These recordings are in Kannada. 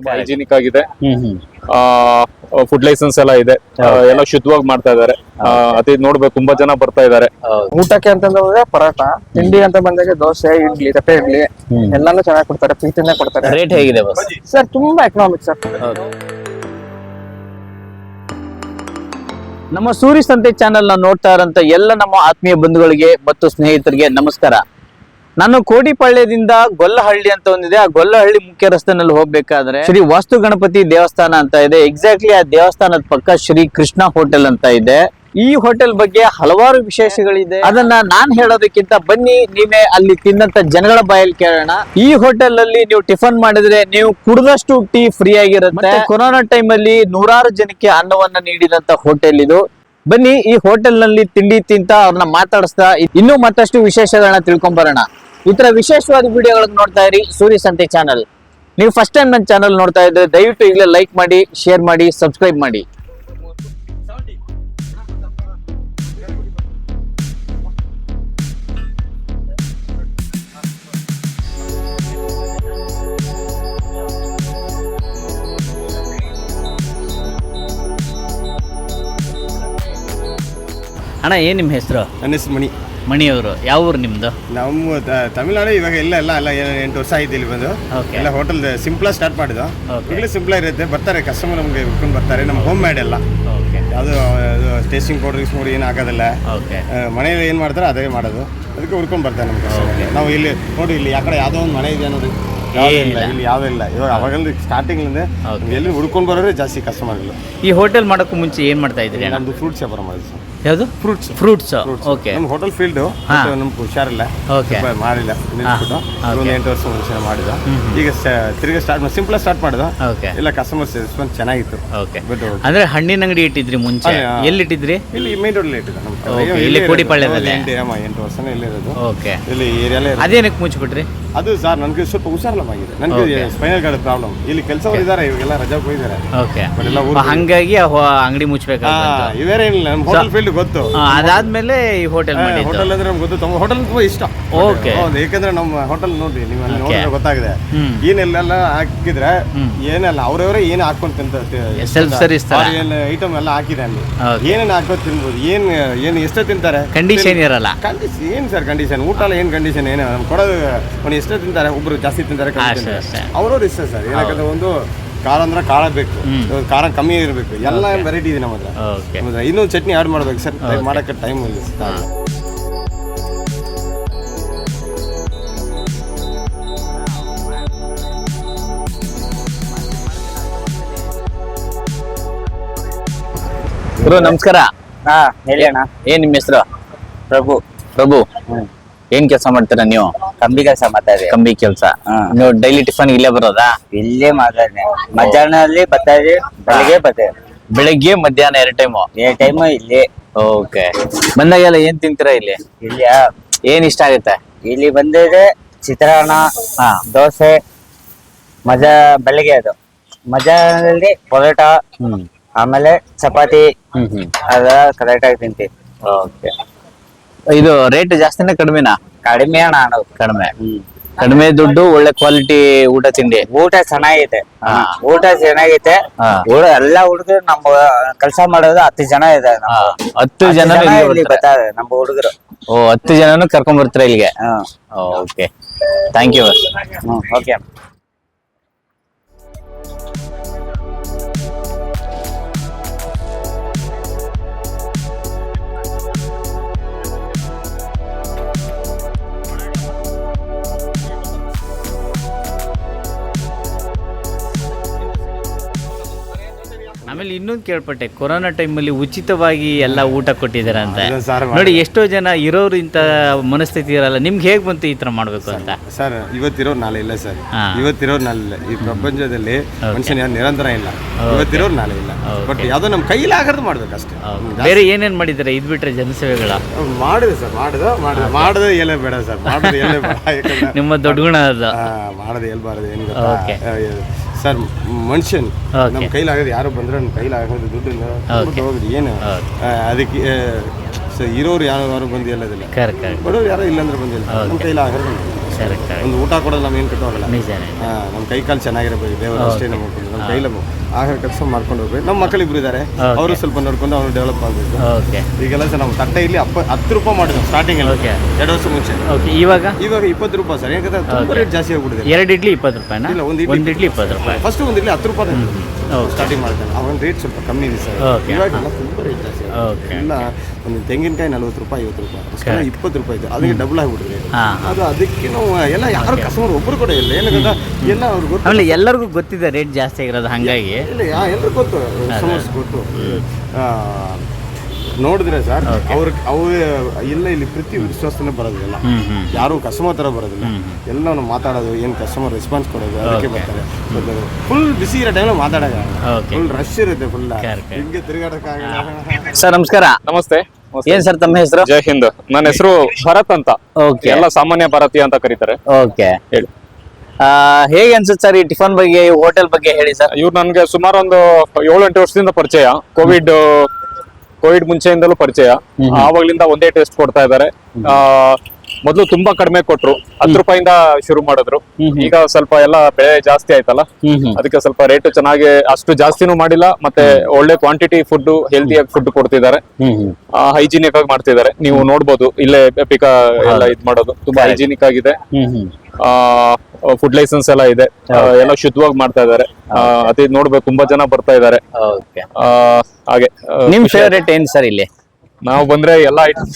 ತುಂಬಾ ಹೈಜಿನಿಕ್ ಆಗಿದೆ. ಫುಡ್ ಲೈಸೆನ್ಸ್ ಎಲ್ಲ ಇದೆ. ಎಲ್ಲ ಶುದ್ಧವಾಗಿ ಮಾಡ್ತಾ ಇದಾರೆ ಅದೇ ನೋಡ್ಬೇಕು ತುಂಬಾ ಜನ ಬರ್ತಾ ಇದಾರೆ ಊಟಕ್ಕೆ ಅಂತಂದ್ರೆ ಪರೋಟ ತಿಂಡಿ ಅಂತ ಬಂದಾಗ ದೋಸೆ ಇಡ್ಲಿ ತಪ್ಪೆ ಇಡ್ಲಿ ಎಲ್ಲಾನು ಚೆನ್ನಾಗಿ ಕೊಡ್ತಾರೆ ಪ್ರೀತಿಯಿಂದ ಕೊಡ್ತಾರೆ. ರೇಟ್ ಹೇಗಿದೆ ಸರ್ ತುಂಬಾ ಎಕನಾಮಿಕ್ ಸರ್ ನಮ್ಮ ಸೂರ್ಯ ಸಂತೆ ಚಾನೆಲ್ನ ನೋಡ್ತಾ ಇರೋಂತ ಎಲ್ಲ ನಮ್ಮ ಆತ್ಮೀಯ ಬಂಧುಗಳಿಗೆ ಮತ್ತು ಸ್ನೇಹಿತರಿಗೆ ನಮಸ್ಕಾರ. ನಾನು ಕೋಡಿಪಾಳ್ಯದಿಂದ ಗೊಲ್ಲಹಳ್ಳಿ ಅಂತ ಒಂದಿದೆ. ಆ ಗೊಲ್ಲಹಳ್ಳಿ ಮುಖ್ಯ ರಸ್ತೆನಲ್ಲಿ ಹೋಗ್ಬೇಕಾದ್ರೆ ಶ್ರೀ ವಾಸ್ತು ಗಣಪತಿ ದೇವಸ್ಥಾನ ಅಂತ ಇದೆ. ಎಕ್ಸಾಕ್ಟ್ಲಿ ಆ ದೇವಸ್ಥಾನದ ಪಕ್ಕ ಶ್ರೀ ಕೃಷ್ಣ ಹೋಟೆಲ್ ಅಂತ ಇದೆ. ಈ ಹೋಟೆಲ್ ಬಗ್ಗೆ ಹಲವಾರು ವಿಶೇಷಗಳಿದೆ. ಅದನ್ನ ನಾನ್ ಹೇಳೋದಕ್ಕಿಂತ ಬನ್ನಿ ನೀವೇ ಅಲ್ಲಿ ತಿನ್ನಂತ ಜನಗಳ ಬಾಯಲ್ಲಿ ಕೇಳೋಣ. ಈ ಹೋಟೆಲ್ ಅಲ್ಲಿ ನೀವು ಟಿಫನ್ ಮಾಡಿದ್ರೆ ನೀವು ಕುಡಿದಷ್ಟು ಟೀ ಫ್ರೀ ಆಗಿರುತ್ತೆ. ಕೊರೋನಾ ಟೈಮ್ ಅಲ್ಲಿ ನೂರಾರು ಜನಕ್ಕೆ ಅನ್ನವನ್ನ ನೀಡಿದಂತ ಹೋಟೆಲ್ ಇದು. ಬನ್ನಿ ಈ ಹೋಟೆಲ್ನಲ್ಲಿ ತಿಂಡಿ ತಿಂತ ಅವ್ರನ್ನ ಮಾತಾಡಿಸ್ತಾ ಇನ್ನೂ ಮತ್ತಷ್ಟು ವಿಶೇಷಗಳನ್ನ ತಿಳ್ಕೊಂಡ್ ಬರೋಣ ಈ ತರ ವಿಶೇಷವಾದ ವಿಡಿಯೋಗಳನ್ನ ನೋಡ್ತಾ ಇರಿ ಸೂರ್ಯ ಸಂತೆ ಚಾನಲ್. ನೀವು ಫಸ್ಟ್ ಟೈಮ್ ನನ್ನ ಚಾನಲ್ ನೋಡ್ತಾ ಇದ್ರೆ ದಯವಿಟ್ಟು ಈಗಲೇ ಲೈಕ್ ಮಾಡಿ ಶೇರ್ ಮಾಡಿ ಸಬ್ಸ್ಕ್ರೈಬ್ ಮಾಡಿ. ಅಣ್ಣ ಏನು ನಿಮ್ಮ ಹೆಸರು? ನನ್ನ ಹೆಸರು ಮಣಿ. ಮಣಿಯವರು ಯಾವ ಊರು ನಿಮ್ಮದು ನಮ್ಮ ತ- ತಮಿಳ್ನಾಡು ಇವಾಗ ಇಲ್ಲ ಎಲ್ಲ ಎಲ್ಲ ಏ- ಎಂಟು ವರ್ಷ ಆಯ್ತು ಇಲ್ಲಿ ಬಂದು. ಓಕೆ ಎಲ್ಲ ಹೋಟೆಲ್ ಸಿಂಪಲ್ ಸ್ಟಾರ್ಟ್ ಮಾಡಿದ್ದು. ಈಗಲೂ ಸಿಂಪಲ್ ಇರುತ್ತೆ ಬರ್ತಾರೆ ಕಸ್ಟಮರ್ ನಮಗೆ ಉಟ್ಕೊಂಡು ಬರ್ತಾರೆ. ನಮ್ಮ ಹೋಮ್ ಮೇಡ್ ಎಲ್ಲ. ಓಕೆ ಯಾವುದು ಟೇಸ್ಟಿಂಗ್ ಪೌಡರ್ ನೋಡಿ ಏನು ಹಾಕೋದಿಲ್ಲ ಓಕೆ ಆ, ಮನೇಲಿ ಏನು ಮಾಡ್ತಾರೆ ಅದೇ ಮಾಡೋದು. ಅದಕ್ಕೆ ಉಡ್ಕೊಂಡು ಬರ್ತಾರೆ ನಮ್ಗೆ ಕಸ್ಟಮರ್ ನಾವು ಇಲ್ಲಿ ನೋಡಿ ಇಲ್ಲಿ ಯಾಕಡೆ ಕಡೆ ಯಾವುದೋ ಒಂದು ಮನೆ ಇದೆ ಅನ್ನೋದು. ಯಾವುದೂ ಇಲ್ಲ ಇಲ್ಲಿ. ಯಾವುದೂ ಇಲ್ಲ. ಇವಾಗ ಅವಾಗಂದ್ರೆ ಸ್ಟಾರ್ಟಿಂಗ್ಲಿಂದ. ಎಲ್ಲಿ ಹುಡ್ಕೊಂಡು ಬರೋರೇ ಜಾಸ್ತಿ ಕಸ್ಟಮರ್ಗಳು ಈ ಹೋಟೆಲ್ ಮಾಡೋಕ್ಕೂ ಮುಂಚೆ ಏನು ಮಾಡ್ತಾ ಇದ್ರಿ ಅಣ್ಣ? ನಮ್ಮದು ಫ್ರೂಟ್ಸ್ ವ್ಯಾಪಾರ ಯಾವುದು? ಫ್ರೂಟ್ಸ್ ಫ್ರೂಟ್ಸ್ ಓಕೆ ನಮ್ಮ ಹೋಟೆಲ್ ಫೀಲ್ಡ್. ನಮ್ಗೆ ಹುಷಾರಿಲ್ಲ. ಓಕೆ ಮಾಡಿಲ್ಲ ನಿಲ್ಸ್ಬಿಟ್ಟು. ಒಂದು ಎಂಟು ವರ್ಷ ಮುಂಚೆ ಮಾಡಿದ ಈಗ ತಿರ್ಗಿ ಸ್ಟಾರ್ಟ್ ಸಿಂಪಲ್ ಸ್ಟಾರ್ಟ್ ಮಾಡಿದ ಓಕೆ ಇಲ್ಲ ಕಸ್ಟಮರ್ಸ್ ರೆಸ್ಪಾನ್ಸ್ ಚೆನ್ನಾಗಿತ್ತು. ಓಕೆ ಬಟ್ ಅಂದ್ರೆ ಹಣ್ಣಿನ ಅಂಗಡಿ ಇಟ್ಟಿದ್ರಿ ಮುಂಚೆ? ಎಲ್ಲಿ ಇಟ್ಟಿದ್ರಿ ಇಲ್ಲಿ ಮೇನ್ ರೋಡ್ ಇಟ್ಟಿದೆ ನಮ್ಮ ಇಲ್ಲಿ ಕೋಡಿಪಾಳ್ಯದಲ್ಲಿ? ಎಂಟು ವರ್ಷನೇ ಇಲ್ಲೇ ಇರೋದು. ಓಕೆ ಇಲ್ಲಿ ಏರಿಯಾಲೇ. ಅದೇನಕ್ಕೆ ಮುಚ್ಚಿಬಿಟ್ರಿ? ಅದು ಸರ್ ನನಗೆ ಸ್ವಲ್ಪ ಹುಷಾರಿಲ್ಲವಾಗಿದೆ. ನನಗೆ. ಸ್ಪೈನಲ್ ಕಾರ್ಡ್ ಪ್ರಾಬ್ಲಮ್ ಇಲ್ಲಿ ಕೆಲಸವರು ಇದ್ದಾರೆ ಇವಾಗೆಲ್ಲ ರಜಾ ಹೋಗಿದ್ದಾರೆ. ಓಕೆ ಹಂಗಾಗಿ ಅಂಗಡಿ ಮುಚ್ಚಬೇಕು ಇವೇರೇ ಏನಿಲ್ಲ. ನಮ್ಮ ಹೋಟೆಲ್ ಫೀಲ್ಡ್ ಗೊತ್ತು. ಅದಾದ್ಮೇಲೆ ಈ ಹೋಟೆಲ್ ಹೋಟೆಲ್ ಅಂದ್ರೆ ನಮ್ಗೆ ಗೊತ್ತು. ಹೋಟೆಲ್ ತುಂಬಾ ಇಷ್ಟ. ಓಕೆ ಹೌದು ಯಾಕಂದ್ರೆ ನಮ್ಮ ಹೋಟೆಲ್ ನೋಡ್ರಿ ನೀವು ಅಲ್ಲಿ. ನೋಡಿದ್ರೆ ಗೊತ್ತಾಗಿದೆ. ಏನೆಲ್ಲ ಹಾಕಿದ್ರೆ ಏನಲ್ಲ ಅವ್ರವರೇ ಏನು ಹಾಕೊಂಡ್ ತಿಂತ ಐಟಮ್ ಎಲ್ಲ ಹಾಕಿದೆ ಅಲ್ಲಿ. ಏನೇನು ಹಾಕೋದು ತಿನ್ಬೋದು? ಏನ್ ಏನು ಎಷ್ಟೋ ತಿಂತಾರೆ? ಕಂಡೀಷನ್ ಇರಲ್ಲ. ಕಂಡೀಷನ್ ಏನು ಸರ್ ಕಂಡೀಷನ್ ಊಟ ಎಲ್ಲ ಏನು ಕಂಡೀಷನ್ ಏನು ನಮ್ಗೆ ಕೊಡೋದು ಅವ್ನು ಎಷ್ಟೋ ತಿಂತಾರೆ ಒಬ್ರು ಜಾಸ್ತಿ ತಿಂತಾರೆ. ಅವ್ರವ್ರ ಇಷ್ಟ ಸರ್ ಏನಕ್ಕೆ ಒಂದು ಖಾರ ಅಂದ್ರೆ ಖಾರ ಬೇಕು. ಖಾರ ಕಮ್ಮಿ ಇರಬೇಕು ಎಲ್ಲ ವೆರೈಟಿ ಇದೆ ನಮ್ಮ ಹತ್ರ. ಓಕೆ ಹೌದಾ? ಇನ್ನೊಂದು ಚಟ್ನಿ ಆಡ್ ಮಾಡ್ಬೇಕು ಸರ್. ಮಾಡಕ್ಕೆ ಟೈಮ್ ಇಲ್ಲ. ಗುರು ನಮಸ್ಕಾರ. ಹಾ ಹೇಳಿ ಅಣ್ಣ. ಏನ್ ನಿಮ್ಮ ಹೆಸರು? ಪ್ರಭು. ಪ್ರಭು. ಏನ್ ಕೆಲಸ ಮಾಡ್ತೀರಾ ನೀವು? ಕಂಬಿ ಕೆಲಸ ಮಾಡ್ತಾ ಇದೆ ಕಂಬಿ ಕೆಲಸ. ನೀವು ಡೈಲಿ ಟಿಫನ್ ಇಲ್ಲೇ ಬರೋದಾ? ಇಲ್ಲೇ ಮಾಡ್ತಾ ಇದ್ದೀನಿ ಮಧ್ಯಾಹ್ನದಲ್ಲಿ ಬರ್ತಾ ಇದ್ದೀವಿ ಬೆಳಿಗ್ಗೆ ಬರ್ತಾ ಬೆಳಿಗ್ಗೆ ಮಧ್ಯಾಹ್ನ ಎರಡು ಟೈಮು ಎರಡು ಟೈಮು ಇಲ್ಲಿ. ಓಕೆ ಬಂದಾಗೆಲ್ಲ ಏನ್ ತಿಂತೀರಾ ಇಲ್ಲಿ? ಇಲ್ಲಿ ಏನ್ ಇಷ್ಟ ಆಗುತ್ತೆ? ಇಲ್ಲಿ ಬಂದಿದೆ ಚಿತ್ರಾನ್ನ ಹಾ. ದೋಸೆ ಮಜಾ ಬೆಳಿಗ್ಗೆ ಅದು. ಮಧ್ಯಾಹ್ನದಲ್ಲಿ ಪರೋಟ ಹ್ಮ್. ಆಮೇಲೆ ಚಪಾತಿ ಹ್ಮ್ ಹ್ಮ್. ಅದೆಲ್ಲ ಕರೆಕ್ಟ್ ಆಗಿ ತಿಂತೀವಿ. ಓಕೆ ಇದು ರೇಟ್ ಜಾಸ್ತಿನೇ ಕಡಿಮೆನಾ? ಕಡಿಮೆ ಅಣ್ಣ ನಾವು ಕಡಿಮೆ ಕಡಿಮೆ ದುಡ್ಡು ಒಳ್ಳೆ ಕ್ವಾಲಿಟಿ ಊಟ ತಿಂಡಿ. ಊಟ ಚೆನ್ನಾಗೈತೆ. ಊಟ ಚೆನ್ನಾಗೈತೆ. ಊಟ ಎಲ್ಲ ಹುಡುಗರು ನಮ್ಮ ಕೆಲಸ ಮಾಡೋದು ಹತ್ತು ಜನ ಇದೆ ಹತ್ತು ಜನ ಇಲ್ಲಿ ಬರ್ತಾರೆ. ನಮ್ಮ ಹುಡುಗರು. ಓ ಹತ್ತು ಜನನು ಕರ್ಕೊಂಡ್ ಬರ್ತಾರೆ ಇಲ್ಲಿಗೆ? ಓಕೆ ಥ್ಯಾಂಕ್ ಯು ಓಕೆ ಆಮೇಲೆ ಇನ್ನೊಂದು ಕೇಳ್ಪಟ್ಟೆ. ಕೊರೋನಾ ಟೈಮಲ್ಲಿ ಉಚಿತವಾಗಿ ಎಲ್ಲ ಊಟ ಕೊಟ್ಟಿದ್ದಾರೆ ಅಂತ ಅದು ಸರ್ ನೋಡಿ ಎಷ್ಟೋ ಜನ ಇರೋರು ಇಂಥ ಮನಸ್ಥಿತಿ ಇರಲ್ಲ ನಿಮ್ಗೆ ಹೇಗೆ ಬಂತು ಈ ಥರ ಮಾಡಬೇಕು ಅಂತ? ಸರ್ ಇವತ್ತಿರೋ ನಾಳೆ ಇಲ್ಲ ಸರ್. ಇವತ್ತಿರೋ ಇವತ್ತಿರೋರು ನಾಳೆ ಇಲ್ಲ. ಈ ಪ್ರಪಂಚದಲ್ಲಿ ಮನುಷ್ಯನ ಯಾರು ನಿರಂತರ ಇಲ್ಲ. ಇವತ್ತಿರೋ ನಾಳೆ ಇಲ್ಲ. ಬಟ್ ಯಾವ್ದೋ ನಮ್ಮ ಕೈಲಿ ಆಗದು ಮಾಡ್ಬೇಕು ಅಷ್ಟೇ ಬೇರೆ ಏನೇನು ಮಾಡಿದ್ದಾರೆ? ಇದು ಬಿಟ್ರೆ ಜನಸೇವೆಗಳ? ಅವ್ರು ಮಾಡಿದೆ ಸರ್ ಮಾಡಿದ ಮಾಡಿದ. ಮಾಡದೆ ಎಲ್ಲ ಬೇಡ ಸರ್. ಮಾಡೋದು ಎಲ್ಲ ಬೇಡ. ಯಾಕಂದ್ರೆ ನಿಮ್ಮ ದೊಡ್ಡ ಗುಣ ಅದು. ಆ, ಮಾಡದೆ ಎಲ್ಲಿ ಬಾರದು ಏನು ಸರ್ ಮನುಷ್ಯನ್. ನಮ್ಮ ಕೈಲಾಗೋದು ಯಾರು ಬಂದ್ರೆ ನಮ್ಮ ಕೈಲಾಗೋದು ದುಡ್ಡು. ಹೋಗುದು ಏನು. ಅದಕ್ಕೆ ಇರೋರು ಯಾರು ಯಾರು ಬಂದಿಲ್ಲ ಕರೆ ಬಡವ್ರು ಯಾರು ಇಲ್ಲಾಂದ್ರೆ ಬಂದಿಲ್ಲ ನಮ್ಮ ಕೈಲಾಗೋದು Correct, ಒಂದು ಊಟ ಕೊಡೋದು ನಮ್ಗೆ ಏನು ಕಟ್ಟೋಗಲ್ಲ ನಿಜಾನೇ ನಮ್ಮ ಕೈ ಕಾಲು ಚೆನ್ನಾಗಿರಬೇಕು ದೇವರು ಅಷ್ಟೇ ನಮಗೆ ನಮ್ಮ ಕೈಲ. ಆಹಾರ ಕೆಲಸ ಮಾಡ್ಕೊಂಡು ಹೋಗ್ಬೇಕು. ನಮ್ಮ ಮಕ್ಕಳಿಬ್ರು ಇದ್ದಾರೆ ಅವರು ಸ್ವಲ್ಪ ನೋಡ್ಕೊಂಡು ಅವ್ರು ಡೆವಲಪ್ ಆಗಬೇಕು. ಓಕೆ ಈಗೆಲ್ಲ ಸರ್ ನಾವು ತಟ್ಟೆ ಇಲ್ಲಿ ಅಪ್ಪ ಹತ್ತು ರೂಪಾಯಿ ಮಾಡಿದ್ವಿ ಸ್ಟಾರ್ಟಿಂಗ್ ಅಲ್ಲಿ. ಎರಡು ವರ್ಷ ಮುಂಚೆ. ಓಕೆ ಇವಾಗ? ಇವಾಗ ಇಪ್ಪತ್ತು ರೂಪಾಯಿ ಸರ್. ಯಾಕಂದ್ರೆ ತುಂಬ ರೇಟ್ ಜಾಸ್ತಿ ಆಗ್ಬಿಟ್ಟಿದೆ. ಎರಡು ಇಡ್ಲಿ ಇಪ್ಪತ್ತು ರೂಪಾಯಿನಾ? ಇಲ್ಲ, ಒಂದು ಇಡ್ಲಿ ಒಂದು ಇಡ್ಲಿ ಇಪ್ಪತ್ತು ರೂಪಾಯಿ. ಫಸ್ಟ್ ಒಂದು ಇಡ್ಲಿ ಹತ್ತು ರೂಪಾಯಿ ಸ್ಟಾರ್ಟಿಂಗ್ ಮಾಡ್ತಾನೆ. ಅವನ ರೇಟ್ ಸ್ವಲ್ಪ ಕಮ್ಮಿ ಇದೆ ಸರ್. ಇವಾಗ ತುಂಬ ರೇಟ್ ಜಾಸ್ತಿ. ಓಕೆ ಎಲ್ಲ ಒಂದು ತೆಂಗಿನಕಾಯಿ ನಲ್ವತ್ತು ರೂಪಾಯಿ ಐವತ್ತು ರೂಪಾಯಿ. ಇಪ್ಪತ್ತು ರೂಪಾಯಿ ಇದೆ. ಅದಕ್ಕೆ ಡಬಲ್ ಆಗಿಬಿಟ್ಟಿದೆ ಅದು ಅದಕ್ಕೆ ನಾವು ಎಲ್ಲ ಯಾರು ಕಸ್ಟಮರ್ ಒಬ್ರು ಕೂಡ ಇಲ್ಲ. ಏನಂತ ಎಲ್ಲ ಅವ್ರಿಗೆ ಗೊತ್ತು. ಆಮೇಲೆ ಎಲ್ಲರಿಗೂ ಗೊತ್ತಿದೆ ರೇಟ್ ಜಾಸ್ತಿ ಆಗಿರೋದು ಹಾಗಾಗಿ. ಇಲ್ಲ ಯಾ ಎಲ್ರಿಗೂ ಗೊತ್ತು. ಕಸ್ಟಮರ್ಸ್ ಗೊತ್ತು. ಆ, ನೋಡಿದ್ರೆ ಸರ್ ಅವ್ರ ಅವ್ರ ಇಲ್ಲ ಇಲ್ಲಿ ಪ್ರತಿ ವಿಶ್ವಾಸನೇ ಬರೋದಿಲ್ಲ. ಯಾರು ಕಸ್ಟಮರ್ ಥರ ಬರೋದಿಲ್ಲ. ಎಲ್ಲ ನಾವು ಮಾತಾಡೋದು ಏನು ಕಸ್ಟಮರ್ ರೆಸ್ಪಾನ್ಸ್ ಕೊಡೋದು ಅದಕ್ಕೆ ಬರ್ತಾರೆ. ಫುಲ್ ಬಿಸಿ ಇರೋ ಟೈಮಲ್ಲಿ ಮಾತಾಡೋದು ಓಕೆ ಫುಲ್ ರಶ್ ಇರುತ್ತೆ ಫುಲ್. ಹಿಂಗೆ ತಿರುಗಾಡಕ್ಕಾಗಲ್ಲ. ಸರ್ ನಮಸ್ಕಾರ. ನಮಸ್ತೆ. ಏನ್ ಸರ್ ತಮ್ಮ ಹೆಸರು? ಜೈ ಹಿಂದ್. ನನ್ನ ಹೆಸರು ಭರತ್ ಅಂತ. ಓಕೆ. ಎಲ್ಲ ಸಾಮಾನ್ಯ ಭಾರತೀಯ ಅಂತ ಕರೀತಾರೆ. ಓಕೆ. ಹೇಳಿ. ಹೇಗೆ ಅನ್ಸುತ್ತೆ ಸರ್ ಈ ಟಿಫನ್ ಬಗ್ಗೆ ಹೋಟೆಲ್ ಬಗ್ಗೆ ಹೇಳಿ ಸರ್? ಇವ್ರು ನನ್ಗೆ ಸುಮಾರು ಒಂದು ಏಳು ಎಂಟು ವರ್ಷದಿಂದ ಪರಿಚಯ. ಕೋವಿಡ್ ಕೋವಿಡ್ ಮುಂಚೆಯಿಂದಲೂ ಪರಿಚಯ. ಆವಾಗ್ಲಿಂದ ಒಂದೇ ಟೇಸ್ಟ್ ಕೊಡ್ತಾ ಇದ್ದಾರೆ. ಆ, ಮೊದ್ಲು ತುಂಬಾ ಕಡಿಮೆ ಕೊಟ್ರು. ಹತ್ತು ರೂಪಾಯಿಂದ ಶುರು ಮಾಡಿದ್ರು. ಈಗ ಸ್ವಲ್ಪ ಎಲ್ಲ ಬೆಲೆ ಜಾಸ್ತಿ ಆಯ್ತಲ್ಲ? ಅದಕ್ಕೆ ಸ್ವಲ್ಪ ರೇಟ್ ಚೆನ್ನಾಗಿ ಅಷ್ಟು ಜಾಸ್ತಿನೂ ಮಾಡಿಲ್ಲ ಮತ್ತೆ ಒಳ್ಳೆ ಕ್ವಾಂಟಿಟಿ ಫುಡ್ ಹೆಲ್ತಿಯಾಗಿ ಫುಡ್ ಕೊಡ್ತಿದ್ದಾರೆ. ಹೈಜಿನಿಕ್ ಆಗಿ ಮಾಡ್ತಿದ್ದಾರೆ. ನೀವು ನೋಡ್ಬೋದು ಇಲ್ಲೇ ಪಿಕ ಎಲ್ಲ ಇದ್ ಮಾಡೋದು. ತುಂಬಾ ಹೈಜಿನಿಕ್ ಆಗಿದೆ. ಫುಡ್ ಲೈಸೆನ್ಸ್ ಎಲ್ಲ ಇದೆ. ಎಲ್ಲ ಶುದ್ಧವಾಗಿ ಮಾಡ್ತಾ ಇದ್ದಾರೆ. ಅದೇ ನೋಡ್ಬೇಕು ತುಂಬಾ ಜನ ಬರ್ತಾ ಇದ್ದಾರೆ. ಹಾಗೆ. ನಿಮ್ ಫೇವರೇಟ್ ಏನ್ ಸರ್ ಇಲ್ಲಿ? ನಾವು ಬಂದ್ರೆ ಎಲ್ಲಾ ಐಟಮ್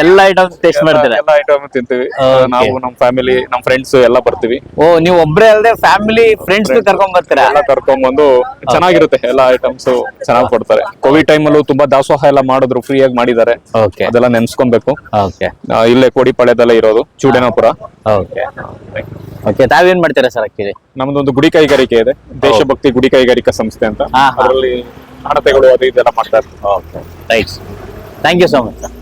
ಎಲ್ಲ ಐಟಮ್ ಟೇಸ್ಟ್ ಮಾಡ್ತೀರಾ? ಎಲ್ಲ ಐಟಮ್ ತಿಂತೀವಿ. ನಾವು ನಮ್ಮ ಫ್ಯಾಮಿಲಿ ನಮ್ಮ ಫ್ರೆಂಡ್ಸ್ ಎಲ್ಲ ಬರ್ತೀವಿ. ಓ ನೀವು ಒಬ್ರೇ ಅಲ್ಲದೆ ಫ್ಯಾಮಿಲಿ ಫ್ರೆಂಡ್ಸ್ ಕರ್ಕೊಂಡ್ ಬರ್ತೀರಾ ಎಲ್ಲ ಕರ್ಕೊಂಡ್ಬಂದು ಚೆನ್ನಾಗಿರುತ್ತೆ ಎಲ್ಲ ಐಟಮ್ಸ್ ಚೆನ್ನಾಗಿ ಕೊಡ್ತಾರೆ. ಕೋವಿಡ್ ಟೈಮ್ ಟೈಮಲ್ಲೂ ತುಂಬಾ ದಾಸೋಹ ಎಲ್ಲ ಮಾಡಿದ್ರು ಫ್ರೀ ಆಗಿ ಮಾಡಿದ್ದಾರೆ. ಓಕೆ ಅದೆಲ್ಲ ನೆನ್ಸ್ಕೊಬೇಕು. ಓಕೆ ಆ, ಇಲ್ಲೇ ಕೋಡಿಪಾಳ್ಯದಲ್ಲೇ ಇರೋದು ಚೂಡೇನಾಪುರ. ಓಕೆ ಓಕೆ ತಾವೇನ್ ಮಾಡ್ತೀರಾ ಸರ್ ಆಕ್ಚುಲಿ ನಮ್ದೊಂದು ಗುಡಿ ಕೈಗಾರಿಕೆ ಇದೆ ದೇಶಭಕ್ತಿ ಗುಡಿ ಕೈಗಾರಿಕಾ ಸಂಸ್ಥೆ ಅಂತ. ಹಾ, ಹಾ. ಅದರಲ್ಲಿ ಹಣತೆಗಳು ಅದು ಇದೆಲ್ಲ ಮಾಡ್ತಾರೆ okay right thank you so much sir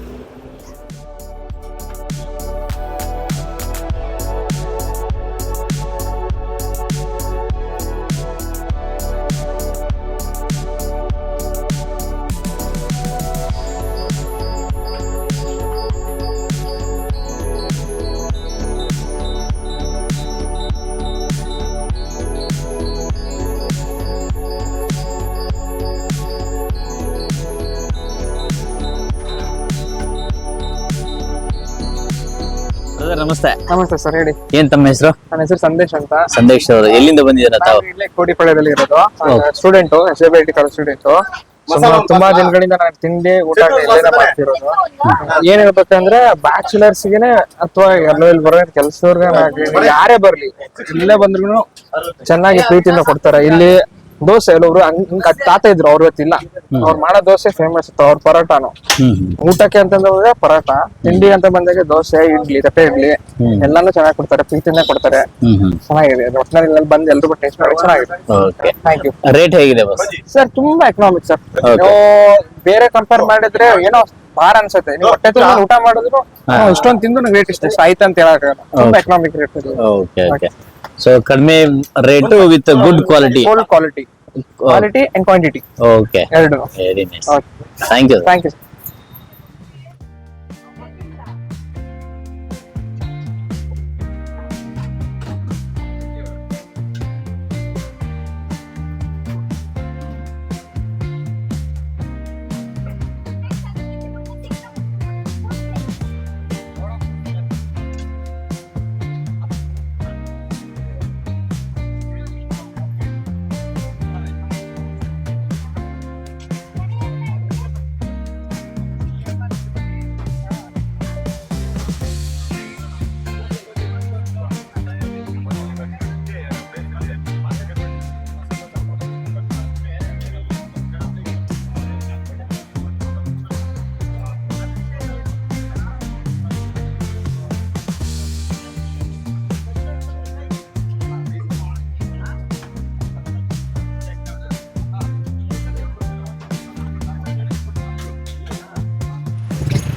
ನಮಸ್ತೆ. ನಮಸ್ತೆ ಸರ್ ಹೇಳಿ. ಏನ್ ತಮ್ಮ ಹೆಸರು? ನನ್ನ ಹೆಸರು ಸಂದೇಶ್ ಅಂತ. ಸಂದೇಶ್ ಅವರು ಎಲ್ಲಿಂದ ಬಂದಿದ್ದೀರಾ ತಾವು? ನಾನು ಇಲ್ಲೇ ಕೋಟಿಪಾಳ್ಯದಲ್ಲಿ ಇರೋದು. Student S A B T college student ತುಂಬಾ ದಿನಗಳಿಂದ ನಾನು ತಿಂಡಿ ಊಟ ಎಲ್ಲ ಮಾಡ್ತಿರೋದು. ಏನ್ ಹೇಳ್ಬೇಕಂದ್ರೆ ಬ್ಯಾಚುಲರ್ಸ್ ಗೆನೆ ಅಥವಾ ಎಲ್ಲ ಇಲ್ಲಿ ಬರೋ ಕೆಲಸದವ್ರಿಗೆ ಯಾರೇ ಬರ್ಲಿ ಇಲ್ಲೇ ಬಂದ್ರು ಚೆನ್ನಾಗಿ ಪ್ರೀತಿಯಿಂದ ಕೊಡ್ತಾರೆ. ಇಲ್ಲಿ ದೋಸೆ ಎಲ್ಲೊಬ್ರು ಹಂಗ ತಾತ ಇದ್ರು ಅವ್ರ ಇಲ್ಲ. ಅವ್ರು ಮಾಡೋ ದೋಸೆ ಫೇಮಸ್ ಇತ್ತು ಅವ್ರ ಪರೋಟಾನು. ಊಟಕ್ಕೆ ಅಂತಂದ್ರೆ ಪರೋಟ ತಿಂಡಿ ಅಂತ ಬಂದಾಗ ದೋಸೆ ಇಡ್ಲಿ ತಪ್ಪೆ ಇಡ್ಲಿ ಎಲ್ಲಾನು ಚೆನ್ನಾಗಿ ಕೊಡ್ತಾರೆ ಪ್ರೀತಿಯಿಂದ ಕೊಡ್ತಾರೆ. ಚೆನ್ನಾಗಿದೆ ಒಟ್ಟಿನಲ್ಲಿ ಇಲ್ಲಿ ಬಂದು ಎಲ್ರಿಗೂ ಟೇಸ್ಟ್ ಮಾಡಿ ಚೆನ್ನಾಗಿದೆ. ಥ್ಯಾಂಕ್ ಯು ರೇಟ್ ಹೇಗಿದೆ ಸರ್ ತುಂಬಾ ಎಕನಾಮಿಕ್ ಸರ್ ನೀವು ಬೇರೆ ಕಂಪೇರ್ ಮಾಡಿದ್ರೆ ಏನೋ ಭಾರ ಅನ್ಸುತ್ತೆ. ನೀವು ಹೊಟ್ಟೆ ತುಂಬ ಊಟ ಮಾಡಿದ್ರು ಇಷ್ಟೊಂದು ತಿಂದು ರೇಟ್ ಇಷ್ಟ ಆಯ್ತು ಅಂತ ಹೇಳಕ್ ತುಂಬಾ economic rate okay okay so ಕಡಿಮೆ rate with good quality good quality quality and quantity okay ಎರಡು. Very nice okay thank you thank you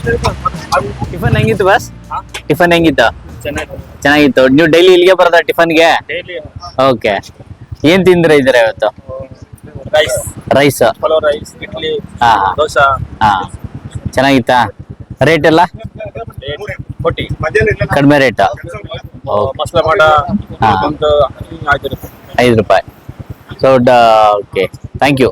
tiffin ಹೆಂಗಿತ್ತು ಬಸ್? ಟಿಫನ್ ಹೆಂಗಿತ್ತು? ಚೆನ್ನಾಗಿತ್ತು. ನೀವು ಡೈಲಿ ಇಲ್ಲಿಗೆ ಬರೋದ ಟಿಫನ್ಗೆ? ಓಕೆ. ಏನ್ ತಿಂದ್ರೆ ಇದ್ರೆ ಇವತ್ತು? ರೈಸ್. ರೈಸ್. ರೈಸ್ ಇಡ್ಲಿ ಹಾ. ದೋಸೆ. ಹಾ. ಚೆನ್ನಾಗಿತ್ತಾ? ರೇಟ್ ಎಲ್ಲ? ಕಡಿಮೆ ರೇಟ್ ಐದು ರೂಪಾಯಿ. So okay thank you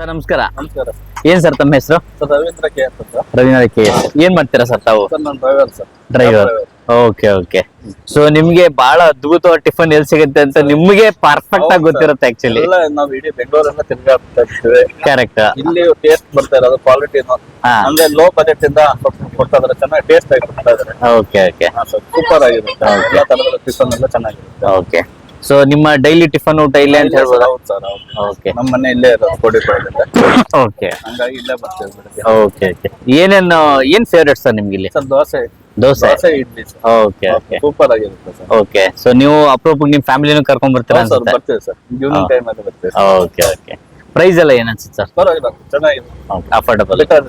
sir ನಮಸ್ಕಾರ. ನಮಸ್ಕಾರ. ಏನ್ ಸರ್ ತಮ್ಮ ಹೆಸರು? ಸರ್ ರವೀಂದ್ರ ಕೆ ಅಂತ. ಸರ್ ರವೀಂದ್ರ ಕೆ ಏನ್ ಮಾಡ್ತೀರಾ ಸರ್ ತಾವು? ಸರ್ ನಾನು driver sir. Driver okay okay. So ನಿಮ್ಗೆ ಬಹಳ ಅದ್ಭುತ ಟಿಫನ್ ಎಲ್ಲಿ ಸಿಗುತ್ತೆ ಅಂತ ನಿಮ್ಗೆ ಪರ್ಫೆಕ್ಟ್ ಆಗಿ ಗೊತ್ತಿರುತ್ತೆ ಆಕ್ಚುಲಿ ಎಲ್ಲ ನಾವು ಇಡೀ ಬೆಂಗಳೂರನ್ನ ತಿರ್ಗಾಡ್ತಾ ಇರ್ತೀವಿ. ಕರೆಕ್ಟ್ ಇಲ್ಲಿ ಟೇಸ್ಟ್ ಬರ್ತಾ ಇರೋದು ಕ್ವಾಲಿಟಿ. ಅಂದ್ರೆ ಲೋ ಬಜೆಟ್ ಇಂದ ಕೊಡ್ತಾ ಇದಾರೆ ಚೆನ್ನಾಗಿ ಟೇಸ್ಟ್ ಆಗಿ ಕೊಡ್ತಾ ಇದಾರೆ. Okay okay. ಸೂಪರ್ ಆಗಿರುತ್ತೆ ಎಲ್ಲ ತರದ ಟಿಫನ್ ಎಲ್ಲ ಚೆನ್ನಾಗಿರುತ್ತೆ. ಓಕೆ. ಸೊ ನಿಮ್ಮ ಡೈಲಿ ಟಿಫನ್ ಊಟ ಇಲ್ಲೇ ಅಂತ ಹೇಳ್ಬೋದು? ಹೌದು ಸರ್ ಓಕೆ ನಮ್ಮ ಮನೆ ಇಲ್ಲೇ ಇರೋದು ಕೋಡಿಪಾಳ್ಯದಿಂದ ಓಕೆ ಹಂಗಾಗಿ ಇಲ್ಲೇ ಬರ್ತೀವಿ ಬೆಳಿಗ್ಗೆ ಓಕೆ ಓಕೆ ಏನೇನು ಏನ್ ಫೇವ್ರೇಟ್ ಸರ್ ನಿಮ್ಗೆ ಇಲ್ಲಿ sir dosa. Dosa? Dosa idli sir. Okay okay super ಆಗಿರುತ್ತೆ ಸರ್. ಓಕೆ ಸೊ ನೀವು ಅಪ್ರೂಪಕ್ಕೆ ನಿಮ್ ಫ್ಯಾಮಿಲಿನೂ ಕರ್ಕೊಂಡ್ ಬರ್ತೀರಾ ಹೌದು ಸರ್ ಅನ್ಸುತ್ತೆ? ಬರ್ತೀವಿ ಸರ್. ಈವ್ನಿಂಗ್ ಟೈಮ್ ಅಲ್ಲಿ ಬರ್ತೀವಿ ಓಕೆ ಓಕೆ ಪ್ರೈಸ್ ಎಲ್ಲ ಏನ್ ಅನ್ಸುತ್ತೆ ಸರ್? ಪರವಾಗಿಲ್ಲ ಚೆನ್ನಾಗಿದೆ. Affordable Better.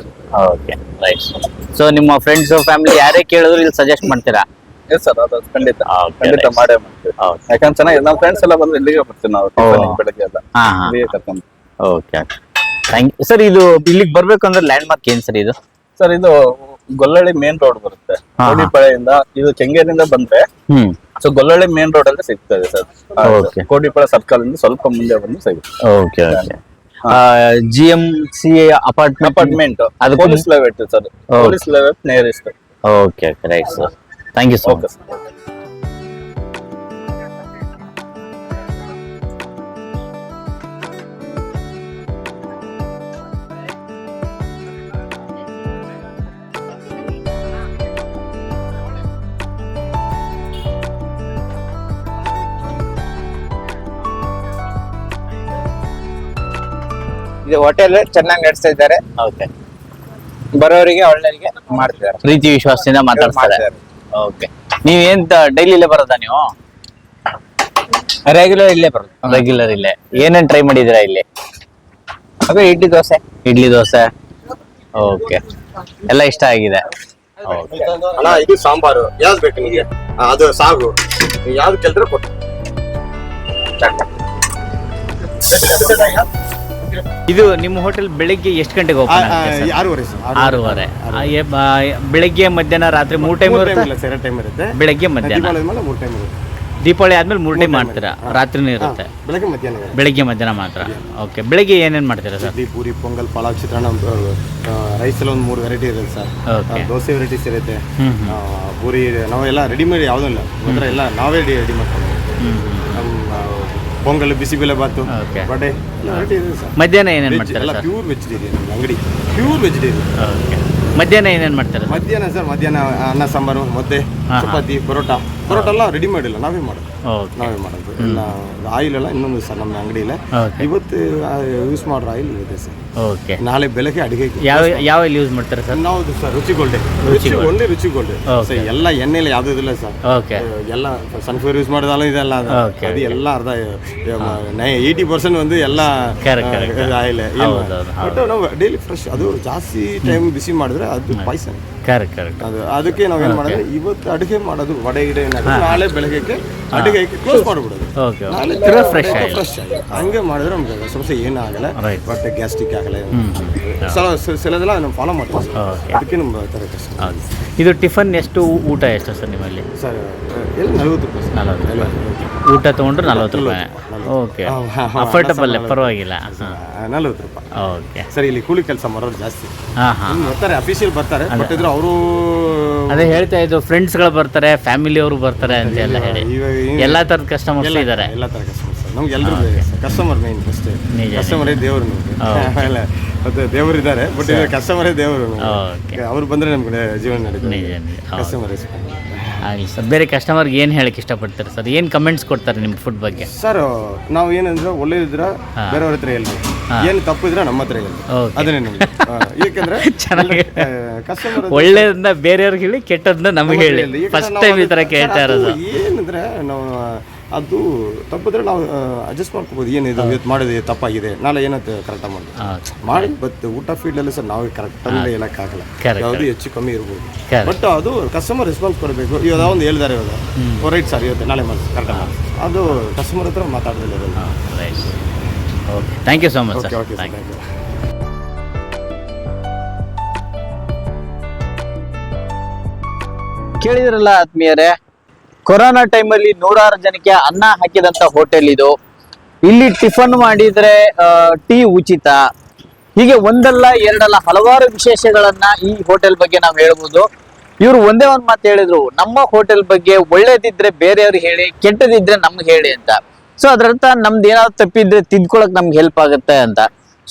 Okay right so ನಿಮ್ಮ ಫ್ರೆಂಡ್ಸ್ ಫ್ಯಾಮಿಲಿ ಯಾರೇ ಕೇಳಿದ್ರು ಇಲ್ಲಿ ಸಜೆಸ್ಟ್ ಮಾಡ್ತೀರಾ? ಎಸ್ ಸರ್ ಅದು ಖಂಡಿತ. ಖಂಡಿತ. ಮಾಡೇ ಮಾಡ್ತೀವಿ. ಯಾಕಂದ್ರೆ ಚೆನ್ನಾಗಿದೆ ನಮ್ಮ ಫ್ರೆಂಡ್ಸ್ ಎಲ್ಲ ಬಂದ್ರೆ ಇಲ್ಲಿಗೆ ಬರ್ತೀವಿ ನಾವು tiffin ಬೆಳಗ್ಗೆ ಎಲ್ಲ. ಹಾ ಹಾ. ಇಲ್ಲಿಗೆ ಕರ್ಕೊಂಡು. ಓಕೆ ಥ್ಯಾಂಕ್ ಯು ಸರ್ ಇದು ಇಲ್ಲಿಗೆ ಬರ್ಬೇಕು ಅಂದ್ರೆ ಲ್ಯಾಂಡ್ ಮಾರ್ಕ್ ಏನ್ ಸರ್ ಇದು? ಸರ್ ಇದು ಗೊಲ್ಲಳ್ಳಿ ಮೇನ್ ರೋಡ್ ಬರುತ್ತೆ. ಹಾ. ಕೋಡಿಪಾಳ್ಯದಿಂದ ಇದು ಕೆಂಗೇರಿಂದ ಬಂದ್ರೆ hmm. So Gollahalli main road ಅಲ್ಲಿ ಸಿಗ್ತದೆ ಸರ್. Okay. ಕೋಡಿಪಾಳ್ಯ ಸರ್ಕಲ್ ಇಂದ ಸ್ವಲ್ಪ ಮುಂದೆ ಬಂದು ಸಿಗುತ್ತೆ. Okay okay. G M C apartment apartment ಅದು police layout sir. Police layout nearest okay okay. Right sir thank you so much ಇದು ಹೋಟೆಲ್ ಚೆನ್ನಾಗಿ ನಡೆಸ್ತಾ ಇದ್ದಾರೆ. ಓಕೆ ಬರೋರಿಗೆ ಒಳ್ಳೆಯವರಿಗೆ ಮಾಡ್ತಿದ್ದಾರೆ. ಪ್ರೀತಿ ವಿಶ್ವಾಸದಿಂದ ಮಾತಾಡ್ತಾರೆ. ಓಕೆ ನೀವ್ ಏನ್ ಡೈಲಿ ಇಲ್ಲೇ ಬರೋದಾ ನೀವು? ರೆಗ್ಯುಲರ್ ಇಲ್ಲೇ ಬರೋದು ರೆಗ್ಯುಲರ್ ಇಲ್ಲೇ. ಏನೇನ್ ಟ್ರೈ ಮಾಡಿದೀರಾ ಇಲ್ಲಿ? ಅದೇ ಇಡ್ಲಿ ದೋಸೆ. ಇಡ್ಲಿ ದೋಸೆ. ಓಕೆ ಎಲ್ಲ ಇಷ್ಟ ಆಗಿದೆ. ಅಣ್ಣ, ಇದು ಸಾಂಬಾರು. ಯಾವ್ದು ಬೇಕು ನಿಮಗೆ? ಅದು ಸಾಗು. ಯಾವ್ದು ಕೇಳಿದ್ರೆ ಕೊಟ್ಟು. ಇದು ನಿಮ್ಮ ಹೋಟೆಲ್ ಬೆಳಿಗ್ಗೆ ಎಷ್ಟು ಗಂಟೆಗೆ ಓಪನ್ ಆರೂವರೆ ಆರೂವರೆ. ಬೆಳಿಗ್ಗೆ ಮಧ್ಯಾಹ್ನ ರಾತ್ರಿ ಮೂರ್ ಟೈಮ್ ಟೈಮ್ ಇರುತ್ತೆ? ಇಲ್ಲ ಟೈಮ್ ಇರುತ್ತೆ. ಬೆಳಗ್ಗೆ ಮಧ್ಯಾಹ್ನ. ಮೂರು ಟೈಮ್ ಇರುತ್ತೆ. ದೀಪಾವಳಿ ಆದ್ಮೇಲೆ ಮೂರು ಟೈಮ್ ಮಾಡ್ತೀರಾ. ರಾತ್ರಿನೂ ಇರುತ್ತೆ. ಬೆಳಗ್ಗೆ ಮಧ್ಯಾಹ್ನ. ಬೆಳಿಗ್ಗೆ ಮಧ್ಯಾಹ್ನ ಮಾತ್ರ. ಓಕೆ ಬೆಳಿಗ್ಗೆ ಏನೇನ್ ಮಾಡ್ತೀರಾ ಸರ್? ಪೂರಿ ಪೊಂಗಲ್ ಪಲಾವ್ ಚಿತ್ರಾನ್ನ ರೈಸ್ ಎಲ್ಲ ಒಂದು ಮೂರು ವೆರೈಟಿ ಇರುತ್ತೆ ಸರ್. ದೋಸೆ ವೆರೈಟೀಸ್ ಇರುತ್ತೆ. ಪೂರಿ ನಾವೆಲ್ಲ ರೆಡಿಮೇಡ್ ಯಾವುದೂ ಇಲ್ಲ. ಎಲ್ಲ ನಾವೇ ರೆಡಿ ರೆಡಿ ಮಾಡ್ಕೊಂಡು ಹ್ಮ್ ಹ್ಮ್. ನಮ್ಮ ಆ, ಪೊಂಗಲ್ ಬಿಸಿಬೇಳೆ ಬಾತು Okay. ವಡೆ ಮಧ್ಯಾಹ್ನ ಏನೇನು ಮಾಡ್ತಾರೆ ಮಾಡ್ತೀರಾ ಎಲ್ಲ ಸರ್? ಪ್ಯೂರ್ ವೆಜಿಟೇರಿಯನ್ ಅಂಗಡಿ. ಪ್ಯೂರ್ ವೆಜಿಟೇರಿಯನ್ ಓಕೆ ಮಧ್ಯಾಹ್ನ ಏನೇನು ಮಾಡ್ತಾರೆ? ಮಧ್ಯಾಹ್ನ ಸರ್ ಮಧ್ಯಾಹ್ನ ಅನ್ನ ಸಾಂಬಾರು ಮುದ್ದೆ ಹಾ. ಚಪಾತಿ ಪರೋಟ. ಪರೋಟ ಎಲ್ಲ ರೆಡಿ ಮಾಡಿಲ್ಲ ನಾವೇ ಮಾಡೋದು. ನಾವೇ ಮಾಡೋದು ಎಲ್ಲ ಆಯಿಲ್ ಎಲ್ಲ ಇನ್ನೊಂದು ಸರ್ ನಮ್ಮ ಅಂಗಡಿಯಲ್ಲಿ ಓಕೆ ಇವತ್ತು ಯೂಸ್ ಮಾಡೋ ಆಯಿಲ್ ಇದೆ ಸರ್ ಓಕೆ ನಾಳೆ ಬೆಳಗ್ಗೆ ಅಡಿಗೆ ಯಾವ ಯಾವ ಯೂಸ್ ಮಾಡ್ತೀರಾ ಸರ್ ನಾವು ಸರ್ ರುಚಿ ಗೋಲ್ಡೆ ರುಚಿ ರುಚಿ ಗೋಲ್ಡ್. ಒಳ್ಳೆ ರುಚಿ ಗೋಲ್ಡೆ Okay. ಸರ್ ಎಲ್ಲ ಎಣ್ಣೆಲಿ ಯಾವುದೂ ಇದಿಲ್ಲ ಸರ್ ಓಕೆ ಎಲ್ಲ ಸನ್ಫ್ಲವರ್ ಯೂಸ್ ಮಾಡೋದಲ್ಲ ಇದೆಲ್ಲ ಅದು. Okay, ಅದು okay. ಎಲ್ಲ ಅರ್ಧ ಏಯ್ಟಿ ಪರ್ಸೆಂಟ್ ಒಂದು ಎಲ್ಲ Correct, correct. ಆಯಿಲ್ ಹೌದು, ಹೌದು, ಬಟ್ ನಾವು ಡೈಲಿ ಫ್ರೆಶ್ ಅದು ಜಾಸ್ತಿ ಟೈಮ್ ಬಿಸಿ ಮಾಡಿದ್ರೆ ಅದು ಪಾಯ್ಸನ್ ಕರೆಕ್ಟ್ ಕರೆಕ್ಟ್ ಅದು ಅದಕ್ಕೆ ನಾವು ಏನು ಮಾಡಿದ್ರೆ ಇವತ್ತು ಅಡುಗೆ ಮಾಡೋದು ವಡೆ ಗಿಡ ಏನಾಗುತ್ತೆ ನಾಳೆ ಬೆಳಗ್ಗೆ ಅಡುಗೆ ಬೆಳಿಗ್ಗೆ ಕ್ಲೋಸ್ ಮಾಡಿಬಿಡೋದು. ಓಕೆ ನಾಳೆ ತಿರ್ಗಾ ಫ್ರೆಶ್ ಆಗಿ. ಫ್ರೆಶ್ ಆಗಿ. ಹಂಗೆ ಮಾಡಿದ್ರೆ ನಮ್ಗೆ ಸಮಸ್ಯೆ ಏನೂ ಆಗಲ್ಲ. Right. ಬಟ್ ಗ್ಯಾಸ್ಟ್ರಿಕ್ ಆಗಲ್ಲ ಸಲ ಸಿಲದೆಲ್ಲ ನಾವು ಫಾಲೋ ಮಾಡ್ತೀವಿ ಸರ್. Okay. ಅದಕ್ಕೆ ನಮ್ಮ ಥರ ಕಷ್ಟ ಹೌದು. ಇದು ಟಿಫನ್ ಎಷ್ಟು? ಊಟ ಎಷ್ಟು ಸರ್ ನಿಮ್ಮಲ್ಲಿ? ಸರ್ ಎಲ್ಲಿ ನಲ್ವತ್ತು ರೂಪಾಯಿ ಸರ್. ನಲವತ್ತು ರೂಪಾಯಿ. ಊಟ ತೊಗೊಂಡ್ರೆ ನಲವತ್ತು ರೂಪಾಯಿ. ಓಕೆ. ಅಫರ್ಟಬಲ್ ಪರವಾಗಿಲ್ಲ. ನಲವತ್ತು ರೂಪಾಯಿ. ಓಕೆ. ಸರಿ ಇಲ್ಲಿ ಕೂಲಿ ಕೆಲಸ ಮಾಡೋರು ಜಾಸ್ತಿ. ಬರ್ತಾರೆ ಅಫಿಷಿಯಲ್ ಬರ್ತಾರೆ ಬಟ್ ಇದ್ರೆ ಅವರು ಅದೇ ಹೇಳ್ತಾ ಇದ್ರು ಫ್ರೆಂಡ್ಸ್ಗಳು ಬರ್ತಾರೆ ಫ್ಯಾಮಿಲಿ ಅವರು ಬರ್ತಾರೆ ಅಂತ ಎಲ್ಲ ಹೇಳಿ. ಎಲ್ಲ ಥರದ ಕಸ್ಟಮರ್ಸ್ ಇದ್ದಾರೆ ಎಲ್ಲ ಥರ ಕಸ್ಟಮರ್ಸ್ ನಮ್ಗೆ ಎಲ್ಲರೂ ಕಸ್ಟಮರ್ ಮೇನ್ ಫಸ್ಟ್ ಕಸ್ಟಮರೇ ದೇವರು ನಮಗೆ ಮತ್ತೆ ದೇವರು ಇದ್ದಾರೆ ಬಟ್ ಕಸ್ಟಮರೇ ದೇವರು ಅವ್ರು ಬಂದ್ರೆ ನಮ್ಗೆ ಜೀವನ ನಡೀತದೆ. ಕಸ್ಟಮರ್ ಆಗಲಿ ಸರ್. ಬೇರೆ ಕಸ್ಟಮರ್ಗೆ ಏನು ಹೇಳಕ್ಕೆ ಇಷ್ಟಪಡ್ತಾರೆ ಸರ್? ಏನು ಕಮೆಂಟ್ಸ್ ಕೊಡ್ತಾರೆ ನಿಮ್ಮ ಫುಡ್ ಬಗ್ಗೆ? ಸರ್ ನಾವು ಏನಂದ್ರೆ ಒಳ್ಳೇದಿದ್ರ ಬೇರೆಯವ್ರ ಹತ್ರ ಹೇಳಿ ಏನು ತಪ್ಪಿದ್ರೆ ನಮ್ಮ ಹತ್ರ ಹೇಳಿ. ಅದನ್ನೇ ನಮ್ಗೆ. ಆ, ಏಕೆಂದ್ರೆ ಚೆನ್ನಾಗಿ ಕಸ್ಟಮರ್ ಒಳ್ಳೇದನ್ನ ಬೇರೆಯವ್ರಿಗೆ ಹೇಳಿ ಕೆಟ್ಟದನ್ನ ನಮಗೆ ಹೇಳಿ. ಫಸ್ಟ್ ಟೈಮ್ ಈ ಥರ ಕೇಳ್ತಾ ಇರೋದು. ಏನಂದ್ರೆ ನಾವು ಅದು ತಪ್ಪಿದ್ರೆ ನಾವು ಅಡ್ಜಸ್ಟ್ ಮಾಡ್ಕೋಬೋದು. ಏನಿದೆ ಇವತ್ತು ಮಾಡಿದೆ ತಪ್ಪಾಗಿದೆ. ನಾಳೆ ಏನಂತೆ ಕರೆಕ್ಟ್ ಮಾಡ್ಬೋದು. ಮಾಡಿ ಬಟ್ ಊಟ ಫೀಲ್ಡಲ್ಲಿ ಸರ್ ನಾವು ಕರೆಕ್ಟಾಗಿ ಹೇಳೋಕ್ಕಾಗಲ್ಲ ಯಾವುದು ಹೆಚ್ಚು ಕಮ್ಮಿ ಇರ್ಬೋದು. ಬಟ್ ಅದು ಕಸ್ಟಮರ್ ರೆಸ್ಪಾನ್ಸ್ ಕೊಡಬೇಕು. ಇವಾಗ ಒಂದು ಹೇಳ್ತಾರೆ ಇವಾಗ. ರೈಟ್ ಸರ್ ಇವತ್ತು ನಾಳೆ ಮಾಡಿ ಕರೆಕ್ಟ್ ಮಾಡಿ ಅದು ಕಸ್ಟಮರ್ ಹತ್ರ ಮಾತಾಡೋದಿಲ್ಲ right okay thank you so much okay sir okay thank you ಕೇಳಿದ್ರಲ್ಲ ಆತ್ಮೀಯರೇ? ಕೊರೋನಾ ಟೈಮಲ್ಲಿ ನೂರಾರು ಜನಕ್ಕೆ ಅನ್ನ ಹಾಕಿದಂತ ಹೋಟೆಲ್ ಇದು. ಇಲ್ಲಿ ಟಿಫನ್ ಮಾಡಿದ್ರೆ ಟೀ ಉಚಿತ. ಹೀಗೆ ಒಂದಲ್ಲ ಎರಡಲ್ಲ ಹಲವಾರು ವಿಶೇಷಗಳನ್ನ ಈ ಹೋಟೆಲ್ ಬಗ್ಗೆ ನಾವು ಹೇಳ್ಬೋದು. ಇವರು ಒಂದೇ ಒಂದ್ ಮಾತು ಹೇಳಿದ್ರು, ನಮ್ಮ ಹೋಟೆಲ್ ಬಗ್ಗೆ ಒಳ್ಳೇದಿದ್ರೆ ಬೇರೆಯವ್ರು ಹೇಳಿ, ಕೆಟ್ಟದಿದ್ರೆ ನಮ್ಗೆ ಹೇಳಿ ಅಂತ. ಸೊ ಅದ್ರರ್ಥ ನಮ್ದು ಏನಾದ್ರು ತಪ್ಪಿದ್ರೆ ತಿದ್ಕೊಳಕ್ ನಮ್ಗೆ ಹೆಲ್ಪ್ ಆಗುತ್ತೆ ಅಂತ.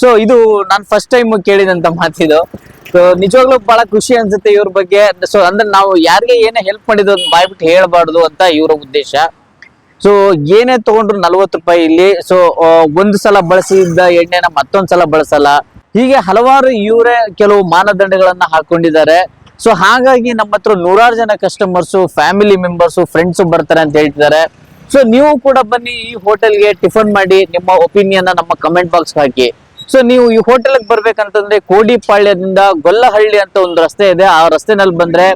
ಸೊ ಇದು ನಾನು ಫಸ್ಟ್ ಟೈಮ್ ಕೇಳಿದಂತ ಮಾತಿದು. ಸೊ ನಿಜವಾಗ್ಲೂ ಬಹಳ ಖುಷಿ ಅನ್ಸುತ್ತೆ ಇವ್ರ ಬಗ್ಗೆ. ಸೊ ಅಂದ್ರೆ ನಾವು ಯಾರಿಗೆ ಏನೇ ಹೆಲ್ಪ್ ಮಾಡಿದ್ರು ಬಾಯ್ಬಿಟ್ಟು ಹೇಳಬಾರ್ದು ಅಂತ ಇವರ ಉದ್ದೇಶ. ಸೊ ಏನೇ ತಗೊಂಡ್ರು ನಲ್ವತ್ತು ರೂಪಾಯಿ ಇಲ್ಲಿ. ಸೊ ಒಂದು ಸಲ ಬಳಸಿದ ಎಣ್ಣೆನ ಮತ್ತೊಂದ್ ಸಲ ಬಳಸಲ್ಲ. ಹೀಗೆ ಹಲವಾರು ಇವರೇ ಕೆಲವು ಮಾನದಂಡಗಳನ್ನ ಹಾಕೊಂಡಿದ್ದಾರೆ. ಸೊ ಹಾಗಾಗಿ ನಮ್ಮ ಹತ್ರ ನೂರಾರು ಜನ ಕಸ್ಟಮರ್ಸು ಫ್ಯಾಮಿಲಿ ಮೆಂಬರ್ಸು ಫ್ರೆಂಡ್ಸು ಬರ್ತಾರೆ ಅಂತ ಹೇಳ್ತಿದ್ದಾರೆ. ಸೊ ನೀವು ಕೂಡ ಬನ್ನಿ ಈ ಹೋಟೆಲ್ಗೆ ಟಿಫನ್ ಮಾಡಿ ನಿಮ್ಮ ಒಪಿನಿಯನ್ ನಮ್ಮ ಕಮೆಂಟ್ ಬಾಕ್ಸ್ ಹಾಕಿ. ಸೊ ನೀವು ಈ ಹೋಟೆಲ್ಗೆ ಬರ್ಬೇಕಂತಂದ್ರೆ ಕೋಡಿಪಾಳ್ಯದಿಂದ ಗೊಲ್ಲಹಳ್ಳಿ ಅಂತ ಒಂದು ರಸ್ತೆ ಇದೆ. ಆ ರಸ್ತೆನಲ್ಲಿ ಬಂದ್ರೆ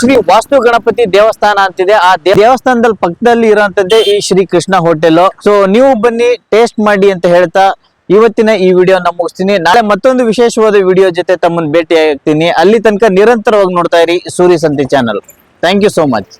ಶ್ರೀ ವಾಸ್ತು ಗಣಪತಿ ದೇವಸ್ಥಾನ ಅಂತಿದೆ. ಆ ದೇವಸ್ಥಾನದಲ್ಲಿ ಪಕ್ಕದಲ್ಲಿ ಇರುವಂತದ್ದೇ ಈ ಶ್ರೀ ಕೃಷ್ಣ ಹೋಟೆಲ್. ಸೊ ನೀವು ಬನ್ನಿ, ಟೇಸ್ಟ್ ಮಾಡಿ ಅಂತ ಹೇಳ್ತಾ ಇವತ್ತಿನ ಈ ವಿಡಿಯೋ ಮುಗಿಸ್ತೀನಿ. ನಾಳೆ ಮತ್ತೊಂದು ವಿಶೇಷವಾದ ವಿಡಿಯೋ ಜೊತೆ ತಮ್ಮನ್ನು ಭೇಟಿ ಆಗ್ತೀನಿ ಅಲ್ಲಿ ತನಕ ನಿರಂತರವಾಗಿ ನೋಡ್ತಾ ಇರಿ Surya Santhi channel. Thank you so much